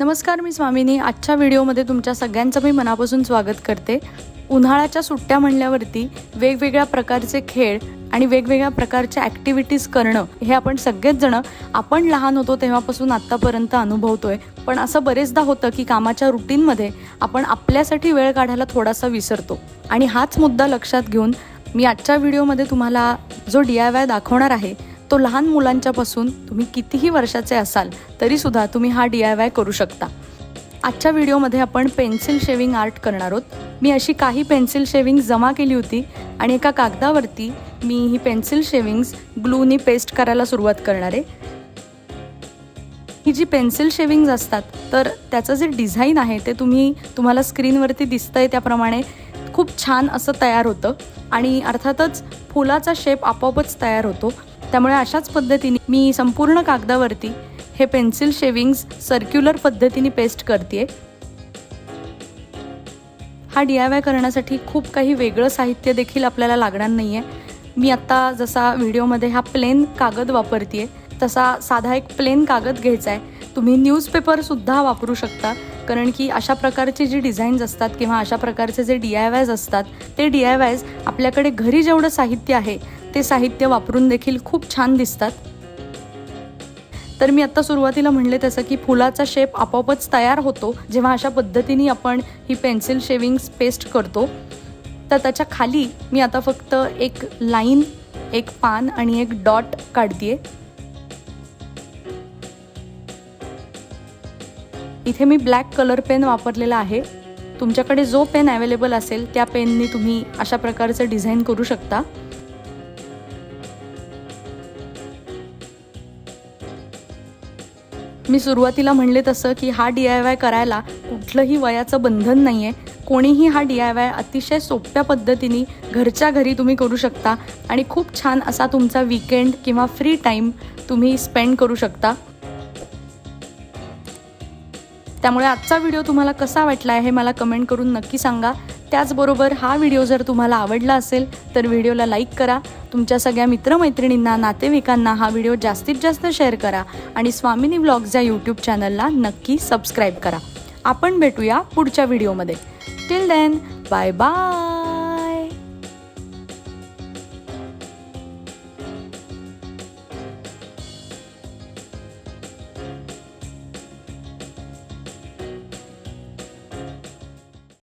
नमस्कार मी स्वामिनी. आजच्या व्हिडिओमध्ये तुमच्या सगळ्यांचं मी मनापासून स्वागत करते. उन्हाळ्याच्या सुट्ट्या म्हणल्यावरती वेगवेगळ्या प्रकारचे खेळ आणि वेगवेगळ्या प्रकारच्या ॲक्टिव्हिटीज करणं हे आपण सगळेच जण आपण लहान होतो तेव्हापासून आत्तापर्यंत अनुभवतोय. पण असं बरेचदा होतं की कामाच्या रुटीनमध्ये आपण आपल्यासाठी वेळ काढायला थोडासा विसरतो. आणि हाच मुद्दा लक्षात घेऊन मी आजच्या व्हिडिओमध्ये तुम्हाला जो डी आय वाय दाखवणार आहे तो लहान मुलांच्यापासून तुम्ही कितीही वर्षाचे असाल तरीसुद्धा तुम्ही हा डी आय वाय करू शकता. आजच्या व्हिडिओमध्ये आपण पेन्सिल शेविंग आर्ट करणार आहोत. मी अशी काही पेन्सिल शेविंग जमा केली होती आणि एका कागदावरती मी ही पेन्सिल शेविंग्स ग्लूनी पेस्ट करायला सुरुवात करणार आहे. ही जी पेन्सिल शेविंग्ज असतात तर त्याचं जे डिझाईन आहे ते तुम्ही तुम्हाला स्क्रीनवरती दिसतं आहे त्याप्रमाणे खूप छान असं तयार होतं आणि अर्थातच फुलाचा शेप आपोआपच तयार होतो. त्यामुळे अशाच पद्धतीने मी संपूर्ण कागदावरती हे पेन्सिल शेविंग्स सर्क्युलर पद्धतीने पेस्ट करते हा डी आय वाय करण्यासाठी खूप काही वेगळं साहित्य देखील आपल्याला लागणार नाही आहे मी आत्ता जसा व्हिडिओमध्ये हा प्लेन कागद वापरते तसा साधा एक प्लेन कागद घ्यायचा आहे तुम्ही न्यूजपेपरसुद्धा वापरू शकता कारण की अशा प्रकारचे जे डिझाईन्स असतात किंवा अशा प्रकारचे जे डी आय वायज असतात ते डी आय वायज आपल्याकडे घरी जेवढं साहित्य आहे ते साहित्य वापरून देखील खूप छान दिसतात. तर मी आत्ता सुरुवातीला म्हणले तसं की फुलाचा शेप आपोआपच तयार होतो. जेव्हा अशा पद्धतीने आपण ही पेन्सिल शेविंग्स पेस्ट करतो तर त्याच्याखाली मी आता फक्त एक लाईन एक पान आणि एक डॉट काढते इथे मी ब्लॅक कलर पेन वापरलेला आहे. तुमच्याकडे जो पेन अवेलेबल असेल त्या पेननी तुम्ही अशा प्रकारचं डिझाईन करू शकता. मी सुरुवातीला म्हणले तसं की हा डी आय वाय करायला कुठलंही वयाचं बंधन नाही आहे कोणीही हा डी आय वाय अतिशय सोप्या पद्धतीने घरच्या घरी तुम्ही करू शकता आणि खूप छान असा तुमचा विकेंड किंवा फ्री टाईम तुम्ही स्पेंड करू शकता. त्यामुळे आजचा व्हिडिओ तुम्हाला कसा वाटला आहे हे मला कमेंट करून नक्की सांगा. त्याचबरोबर हा व्हिडिओ जर तुम्हाला आवडला असेल तर व्हिडिओला लाईक करा. तुमच्या सगळ्या मित्रमैत्रिणींना नातेवाईकांना हा व्हिडिओ जास्तीत जास्त शेअर करा आणि स्वामिनी ब्लॉग्स या यूट्यूब चॅनलला नक्की सबस्क्राईब करा. आपण भेटूया पुढच्या व्हिडिओमध्ये. Till then bye bye